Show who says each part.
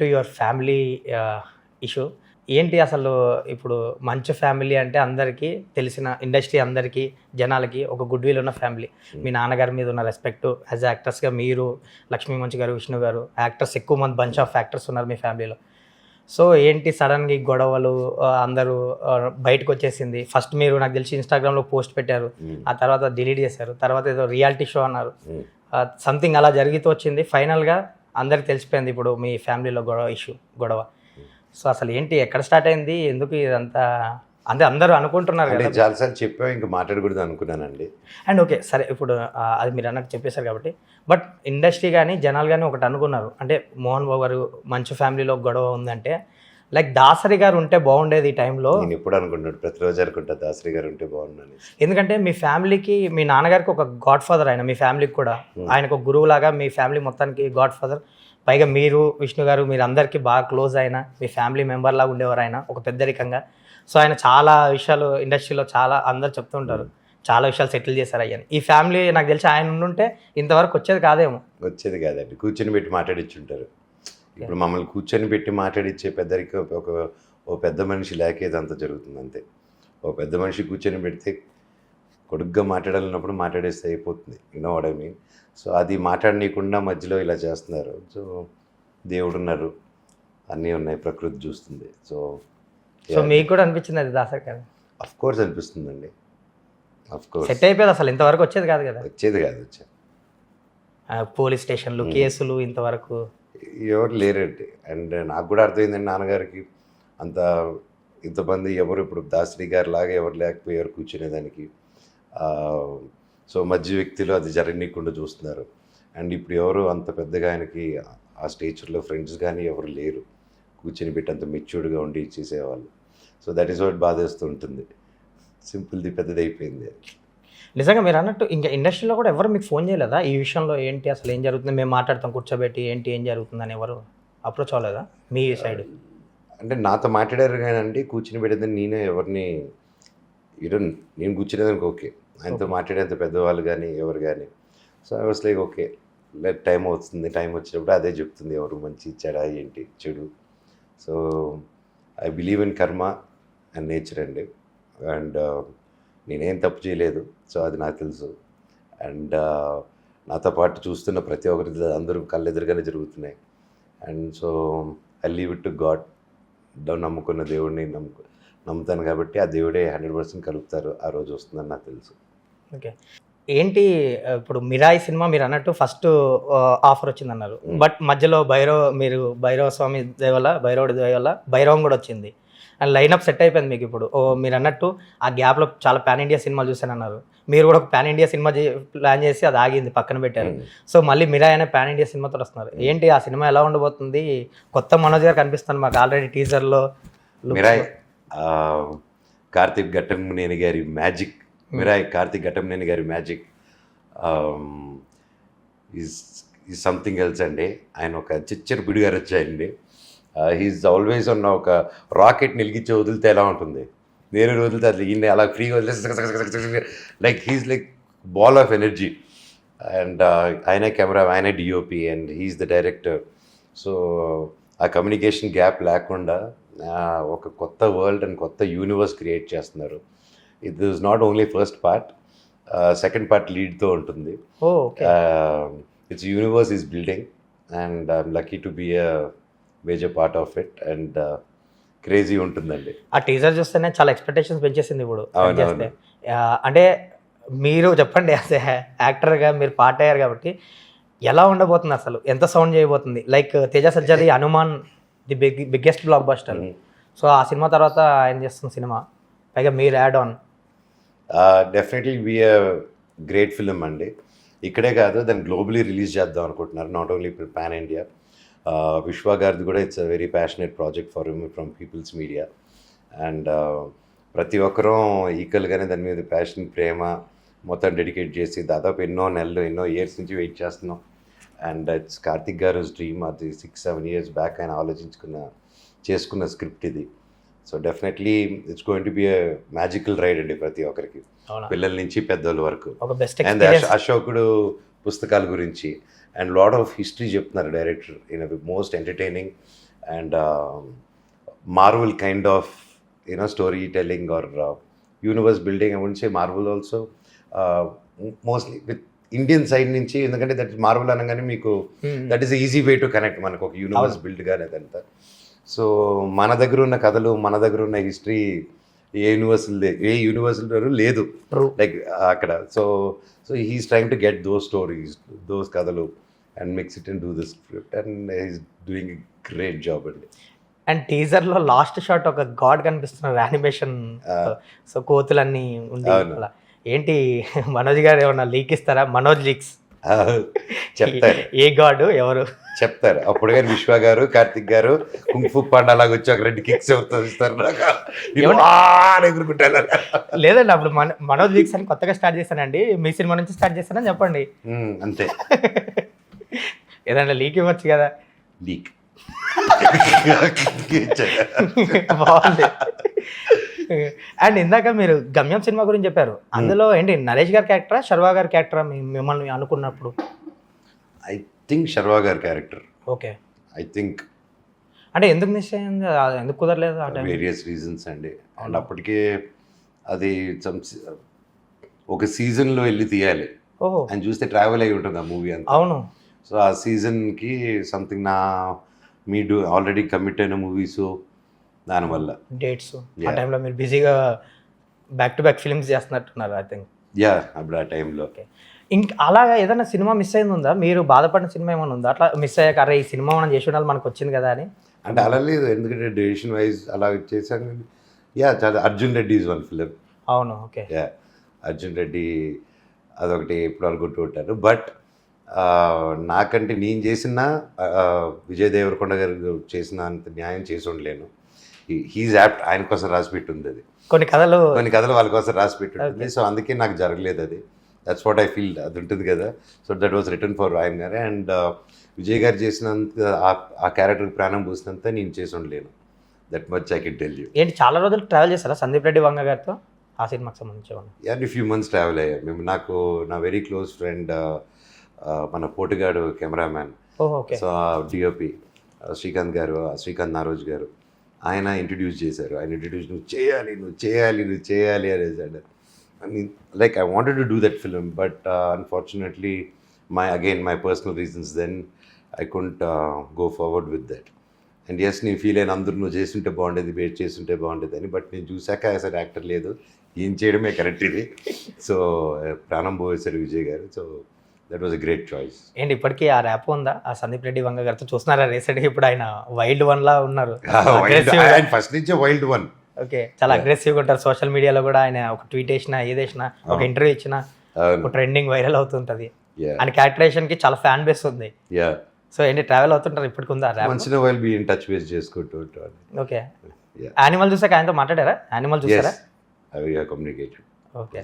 Speaker 1: To your family issue ఏంటి అసలు ఇప్పుడు మంచి ఫ్యామిలీ అంటే అందరికీ తెలిసిన ఇండస్ట్రీ అందరికీ జనాలకి ఒక గుడ్ విల్ ఉన్న ఫ్యామిలీ మీ నాన్నగారి మీద ఉన్న రెస్పెక్ట్ యాజ్ యాక్టర్స్గా మీరు లక్ష్మీ మంచి గారు విష్ణు గారు యాక్టర్స్ ఎక్కువ మంది బంచ్ ఆఫ్ యాక్టర్స్ ఉన్నారు మీ ఫ్యామిలీలో సో ఏంటి సడన్గా గొడవలు అందరూ బయటకు వచ్చేసింది? ఫస్ట్ మీరు నాకు తెలిసి ఇన్స్టాగ్రామ్లో పోస్ట్ పెట్టారు. ఆ తర్వాత డిలీట్ చేశారు. తర్వాత ఏదో రియాలిటీ షో అన్నారు. సంథింగ్ అలా జరిగితూ వచ్చింది. ఫైనల్గా అందరికి తెలిసిపోయింది ఇప్పుడు మీ ఫ్యామిలీలో గొడవ ఇష్యూ గొడవ. సో అసలు ఏంటి ఎక్కడ స్టార్ట్ అయింది? ఎందుకు ఇదంతా? అంటే అందరూ అనుకుంటున్నారు కదా.
Speaker 2: చాలాసార్లు చెప్పావు ఇంకా మాట్లాడకూడదు అనుకున్నానండి.
Speaker 1: అండ్ ఓకే సరే ఇప్పుడు అది మీరు అన్నట్టు చెప్పేశారు కాబట్టి. బట్ ఇండస్ట్రీ కానీ జనాలు కానీ ఒకటి అనుకున్నారు. అంటే మోహన్ బాబు గారు మంచి ఫ్యామిలీలో గొడవ ఉందంటే లైక్ దాసరి గారు ఉంటే బాగుండేది ఈ టైంలో.
Speaker 2: నేను ఎప్పుడు అనుకుంటాడు ప్రతిరోజు అనుకుంటా దాసరి గారు ఉంటే బాగుండని.
Speaker 1: ఎందుకంటే మీ ఫ్యామిలీకి మీ నాన్నగారికి ఒక గాడ్ ఫాదర్ ఆయన మీ ఫ్యామిలీకి కూడా. ఆయనకు ఒక గురువు లాగా మీ ఫ్యామిలీ మొత్తానికి గాడ్ ఫాదర్ పైగా మీరు విష్ణు గారు మీరు అందరికీ బాగా క్లోజ్ అయిన మీ ఫ్యామిలీ మెంబర్ లాగా ఉండేవారు ఆయన ఒక పెద్దరికంగా సో ఆయన చాలా విషయాలు ఇండస్ట్రీలో చాలా అందరు చెప్తుంటారు చాలా విషయాలు సెటిల్ చేశారు అయ్యని. ఈ ఫ్యామిలీ నాకు తెలిసి ఆయన ఉండుంటే ఇంతవరకు వచ్చేది కాదేమో.
Speaker 2: వచ్చేది కాదండి. కూర్చొని పెట్టి మాట్లాడిచ్చుంటారు. ఇప్పుడు మమ్మల్ని కూర్చొని పెట్టి మాట్లాడిచ్చే పెద్దరికి ఒక ఓ పెద్ద మనిషి లేక ఇదంతా జరుగుతుంది అంతే. ఓ పెద్ద మనిషి కూర్చొని పెడితే కొడుగ్గా మాట్లాడాలన్నప్పుడు మాట్లాడేస్తే అయిపోతుంది. You know what I mean so అది మాట్లాడనీయకుండా మధ్యలో ఇలా చేస్తున్నారు. సో దేవుడు ఉన్నారు అన్నీ ఉన్నాయి ప్రకృతి చూస్తుంది. సో
Speaker 1: సో మీకు కూడా అనిపించింది అది దాసరి గారు?
Speaker 2: అఫ్ కోర్స్ అనిపిస్తుందండి. అఫ్ కోర్స్
Speaker 1: సెట్ అయిపోయేది అసలు ఇంతవరకు వచ్చేది కాదు కదా?
Speaker 2: వచ్చేది కాదు వచ్చేది.
Speaker 1: పోలీస్ స్టేషన్లు కేసులు ఇంతవరకు
Speaker 2: ఎవరు లేరండి. అండ్ నాకు కూడా అర్థమైందండి నాన్నగారికి. అంత ఇంతమంది ఎవరు ఇప్పుడు దాసరి గారి లాగా ఎవరు లేకపోయారు కూర్చునేదానికి. సో మధ్య వ్యక్తులు అది జరగనీయకుండా చూస్తున్నారు. అండ్ ఇప్పుడు ఎవరు అంత పెద్దగా ఆయనకి ఆ స్టేచర్లో ఫ్రెండ్స్ కానీ ఎవరు లేరు. కూర్చొని పెట్టి అంత మెచ్యూర్డ్గా ఉండి చేసేవాళ్ళు. సో దట్ ఈస్ వాట్ బాధేస్తూ ఉంటుంది. సింపుల్ది పెద్దది అయిపోయింది
Speaker 1: నిజంగా మీరు అన్నట్టు ఇంకా ఇండస్ట్రీలో కూడా ఎవరు మీకు ఫోన్ చేయలేదా? ఈ విషయంలో ఏంటి? అసలు ఏం జరుగుతుంది? మేము మాట్లాడతాం కూర్చోబెట్టి ఏంటి ఏం జరుగుతుందని ఎవరు అప్రోచ్ అవ్వలేదా? మీ సైడ్.
Speaker 2: అంటే నాతో మాట్లాడారు కానీ అండి కూర్చుని పెట్టేదని నేనే ఎవరిని ఈరోజు నేను కూర్చునేదానికి ఓకే. ఆయనతో మాట్లాడేంత పెద్దవాళ్ళు కానీ ఎవరు కానీ. So I was like okay like time అవుతుంది టైం వచ్చినప్పుడు అదే చెప్తుంది ఎవరు మంచి చెడ ఏంటి చెడు. So I believe in karma and nature అండి. అండ్ నేనేం తప్పు చేయలేదు. సో అది నాకు తెలుసు. అండ్ నాతో పాటు చూస్తున్న ప్రతి ఒక్కరి అందరూ కళ్ళెదురుగానే జరుగుతున్నాయి. And so I leave it to god. నమ్ముకున్న దేవుడిని నమ్ముకు నమ్ముతాను కాబట్టి ఆ దేవుడే హండ్రెడ్ పర్సెంట్ కలుపుతారు. ఆ రోజు వస్తుందని నాకు తెలుసు.
Speaker 1: ఓకే. ఏంటి ఇప్పుడు మిరాయి సినిమా మీరు అన్నట్టు ఫస్ట్ ఆఫర్ వచ్చింది అన్నారు బట్ మధ్యలో భైరవ్ మీరు భైరవ స్వామి దయవల్ల భైరవుడి దయవల్ల భైరవం కూడా వచ్చింది. అండ్ లైనప్ సెట్ అయిపోయింది మీకు ఇప్పుడు. ఓ మీరు అన్నట్టు ఆ గ్యాప్లో చాలా పాన్ ఇండియా సినిమాలు చూశానన్నారు. మీరు కూడా ఒక పాన్ ఇండియా సినిమా ప్లాన్ చేసి అది ఆగింది పక్కన పెట్టారు. సో మళ్ళీ మిరాయి అనే పాన్ ఇండియా సినిమాతో వస్తున్నారు. ఏంటి ఆ సినిమా ఎలా ఉండబోతుంది? కొత్త మనోజ్ గారు కనిపిస్తుంది మాకు ఆల్రెడీ టీజర్లో
Speaker 2: మిరాయ్ కార్తీక్ ఘట్టంనేని గారి magic Mirai Karthik Ghattamaneni garu magic is is something else అండి. ఆయన ఒక చిచ్చర పిడిగారు వచ్చాయండి హీఈస్ ఆల్వేస్ ఉన్న ఒక రాకెట్ నిలిగించి వదిలితే ఎలా ఉంటుంది? నేను వదిలితే అది ఈయన అలా ఫ్రీగా వదిలేసి like he's like ball of energy and ఆయనే కెమెరా ఆయనే DOP and he's the director so ఆ కమ్యూనికేషన్ గ్యాప్ లేకుండా ఒక కొత్త వరల్డ్ అండ్ కొత్త యూనివర్స్ క్రియేట్ చేస్తున్నారు. ఇది is not only first part second part లీడ్తో ఉంటుంది. It's universe is building and I'm lucky to be a major part of it and crazy ఉంటుందండి.
Speaker 1: ఆ టీజర్ చూస్తేనే చాలా ఎక్స్పెక్టేషన్స్ పెంచేసింది ఇప్పుడు. అంటే మీరు చెప్పండి యాజ్ యాక్టర్గా మీరు పార్ట్ అయ్యారు కాబట్టి ఎలా ఉండబోతుంది అసలు? ఎంత సౌండ్ చేయబోతుంది? Like Teja సజ్జాది Hanuman the big biggest blockbuster so ఆ సినిమా తర్వాత ఆయన చేస్తున్న సినిమా? పైగా మీరు add on
Speaker 2: definitely be great film అండి. ఇక్కడే కాదు దాన్ని గ్లోబలీ రిలీజ్ చేద్దాం అనుకుంటున్నారు not only pan India Vishwa గారిది కూడా it's a very passionate project for from peoples media and ప్రతి ఒక్కరూ ఈక్వల్గానే దాని మీద ప్యాషన్ ప్రేమ మొత్తం డెడికేట్ చేసి దాదాపు ఎన్నో నెలలు ఎన్నో ఇయర్స్ నుంచి వెయిట్ చేస్తున్నాం. అండ్ ఇట్స్ కార్తిక్ గారు డ్రీమ్ అది సిక్స్ సెవెన్ ఇయర్స్ బ్యాక్ ఆయన ఆలోచించుకున్న చేసుకున్న స్క్రిప్ట్ ఇది. So definitely it's going to be a magical ride అండి ప్రతి ఒక్కరికి. పిల్లల నుంచి పెద్దోళ్ళ వరకు. అండ్ అశోకుడు పుస్తకాల గురించి అండ్ లాట్ ఆఫ్ హిస్టరీ చెప్తున్నారు director in most entertaining know storytelling or uh, universe building. I wouldn't say Marvel also. Uh, m- mostly with Indian side నుంచి ఎందుకంటే దట్ మార్వల్ అనగానే మీకు. That is easy way to connect మనకు ఒక universe. Build కానీ అదంతా so మన దగ్గర ఉన్న కథలు మన దగ్గర ఉన్న history a universal a universal లేదు. లైక్ అక్కడ so so he's trying to get those stories those కథలు and mix it and do this script and he's doing great job అండి
Speaker 1: అండ్ టీజర్లో లాస్ట్ షాట్ ఒక గాడ్ కనిపిస్తున్నారు animation. So కోతులన్నీ. అలా ఏంటి మనోజ్ గారు ఏమన్నా లీక్ ఇస్తారా మనోజ్ లీక్స్
Speaker 2: చెప్తారు
Speaker 1: ఏ గాడ్? ఎవరు?
Speaker 2: చెప్తారు. అప్పుడు కానీ విశ్వ గారు కార్తిక్ గారు కుంఫు పాండా లాగా వచ్చి ఒక రెండు కిక్స్ ఇస్తారు నాకు.
Speaker 1: లేదండి అప్పుడు మన మనోజ్ లీక్స్ అని కొత్తగా స్టార్ట్ చేశానండి. మీ సినిమా నుంచి స్టార్ట్ చేస్తానని చెప్పండి.
Speaker 2: అంతే.
Speaker 1: ఏదైనా లీక్ ఇవ్వచ్చు కదా.
Speaker 2: లీక్.
Speaker 1: బాగుంది. అండ్ ఇందాక మీరు గమ్యం సినిమా గురించి చెప్పారు. అందులో ఏంటి నరేష్ గారి క్యారెక్టరా శర్వా గారి క్యారెక్టరా మిమ్మల్ని అనుకున్నప్పుడు?
Speaker 2: ఐ థింక్ శర్వా గారి క్యారెక్టర్
Speaker 1: ఓకే
Speaker 2: ఐ థింక్
Speaker 1: అంటే ఎందుకు మిస్ అయింది ఎందుకు కుదరలేదు
Speaker 2: వేరియస్ రీజన్స్ అండి. అండ్? అప్పటికే అది ఒక సీజన్లో వెళ్ళి తీయాలి. అని చూస్తే ట్రావెల్ అయి ఉంటుంది ఆ మూవీ అంతా.
Speaker 1: అవును.
Speaker 2: సో ఆ సీజన్కి సంథింగ్ నా మీ డూ ఆల్రెడీ కమిట్ అయిన మూవీస్ దానివల్ల.
Speaker 1: డేట్స్ ఆ. టైంలో మీరు బిజీగా బ్యాక్ టు బ్యాక్ ఫిల్మ్స్ చేస్తున్నట్టున్నారు ఐ థింక్
Speaker 2: యా అప్పుడు ఆ టైంలో
Speaker 1: ఇంక అలాగా ఏదైనా సినిమా మిస్ అయింది ఉందా మీరు బాధపడిన సినిమా ఏమైనా ఉందా? అట్లా మిస్ అయ్యాక అరే ఈ సినిమా మనం చేసి ఉండాలి మనకు వచ్చింది కదా అని.
Speaker 2: అంటే అలా లేదు. ఎందుకంటే డెసిషన్ వైజ్ అలా చేశాను యా చాలా Arjun Reddy is one film
Speaker 1: అవును ఓకే
Speaker 2: యా అర్జున్ రెడ్డి అదొకటి ఎప్పుడు అనుకుంటూ బట్ నాకంటే నేను చేసిన విజయ్ దేవరకొండ గారు చేసిన అంత న్యాయం చేసి ఉండలేను. హీజ్ యాప్ట్ ఆయన కోసం రాసి పెట్టి ఉంది అది.
Speaker 1: కొన్ని కథలు
Speaker 2: కొన్ని కథలు వాళ్ళ కోసం రాసి పెట్టి ఉంటుంది సో అందుకే నాకు జరగలేదు అది. దట్స్ వాట్ ఐ ఫీల్ అది ఉంటుంది కదా. So that was return for ఆయన గారు. అండ్ విజయ్ గారు చేసినంత ఆ- ఆ క్యారెక్టర్ ప్రాణం పూసినంత నేను చేసి ఉండలేను. That much I can tell you
Speaker 1: ఏంటి చాలా రోజులు ట్రావెల్ చేస్తారా సందీప్ రెడ్డి వంగ గారితో? ఆ సినిమాకి సంబంధించి?
Speaker 2: అండ్ ఫ్యూ మంత్స్ ట్రావెల్ అయ్యాం మేము నాకు నా వెరీ క్లోజ్ ఫ్రెండ్ మన పోటుగాడు cameraman. So DOP Srikanth garu Srikanth నారోజ్ గారు. ఆయన ఇంట్రడ్యూస్ చేశారు. ఆయన ఇంట్రడ్యూస్ నువ్వు చేయాలి నువ్వు చేయాలి నువ్వు చేయాలి అనేసాడు. Like I wanted to do that film but unfortunately my again my personal reasons then I couldn't go forward with that and yes నేను ఫీల్ అయిన అందరూ నువ్వు చేస్తుంటే బాగుండేది వెయిట్ చేస్తుంటే బాగుండేది అని బట్ నేను చూశాక అన్ యాక్టర్ లేదు. ఏం చేయడమే కరెక్ట్ ఇది. సో ప్రాణం పోయేశారు Vijay garu. So that was a great choice
Speaker 1: ఏంటి ఇప్పటికీ ఆ ర్యాప్ ఉందా? ఆ సందీప్ రెడ్డి వంగ గారితో చూస్తున్నారా? రీసెంట్గా ఇప్పుడు ఆయన వైల్డ్ వన్ లా ఉన్నారు.
Speaker 2: ఆయన ఫస్ట్ నుంచే వైల్డ్ వన్.
Speaker 1: ఓకే చాలా అగ్రెసివ్గా ఉంటారు. సోషల్ మీడియాలో కూడా ఆయన ఒక ట్వీట్ వేసినా ఏది వేసినా ఒక. ఇంటర్వ్యూ ఇచ్చినా ఒక ట్రెండింగ్ వైరల్ అవుతుంటది. ఆయన క్యారెక్టరేషన్కి చాలా ఫ్యాన్ బేస్ ఉంది.
Speaker 2: యా
Speaker 1: సో ఏంటి ట్రావెల్ అవుతుంటారు ఇప్పటికి ఉందా
Speaker 2: once in while be in touch base చేసుకుంటూ
Speaker 1: ఓకే. యానిమల్ చూసాక ఆయనతో మాట్లాడారా? యానిమల్ చూసారా?
Speaker 2: అవి కమ్యూనికేటెడ్
Speaker 1: ఓకే